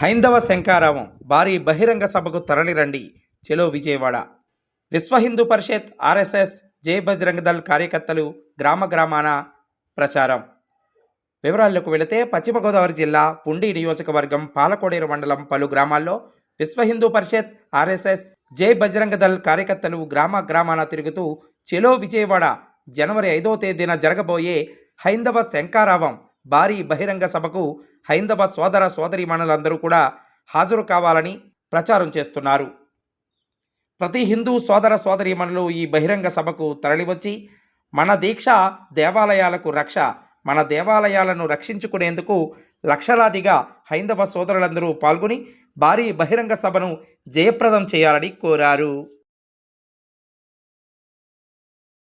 హైందవ శంకారావం. భారీ బహిరంగ సభకు తరలిరండి. చెలో విజయవాడ. విశ్వ హిందూ పరిషత్ ఆర్ఎస్ఎస్ జై బజరంగ దళ్ కార్యకర్తలు గ్రామ గ్రామాన ప్రచారం. వివరాల్లోకి వెళితే పశ్చిమ గోదావరి జిల్లా పుండి నియోజకవర్గం పాలకోడేరు మండలం పలు గ్రామాల్లో విశ్వ హిందూ పరిషత్ ఆర్ఎస్ఎస్ జై బజరంగ దళ్ కార్యకర్తలు గ్రామ గ్రామాన తిరుగుతూ చెలో విజయవాడ జనవరి ఐదో తేదీన జరగబోయే హైందవ శంకారావం. భారీ బహిరంగ సభకు హైందవ సోదర సోదరీమణులందరూ కూడా హాజరు కావాలని ప్రచారం చేస్తున్నారు. ప్రతి హిందూ సోదర సోదరీమణులు ఈ బహిరంగ సభకు తరలివచ్చి మన దీక్ష దేవాలయాలకు రక్ష మన దేవాలయాలను రక్షించుకునేందుకు లక్షలాదిగా హైందవ సోదరులందరూ పాల్గొని భారీ బహిరంగ సభను జయప్రదం చేయాలని కోరారు.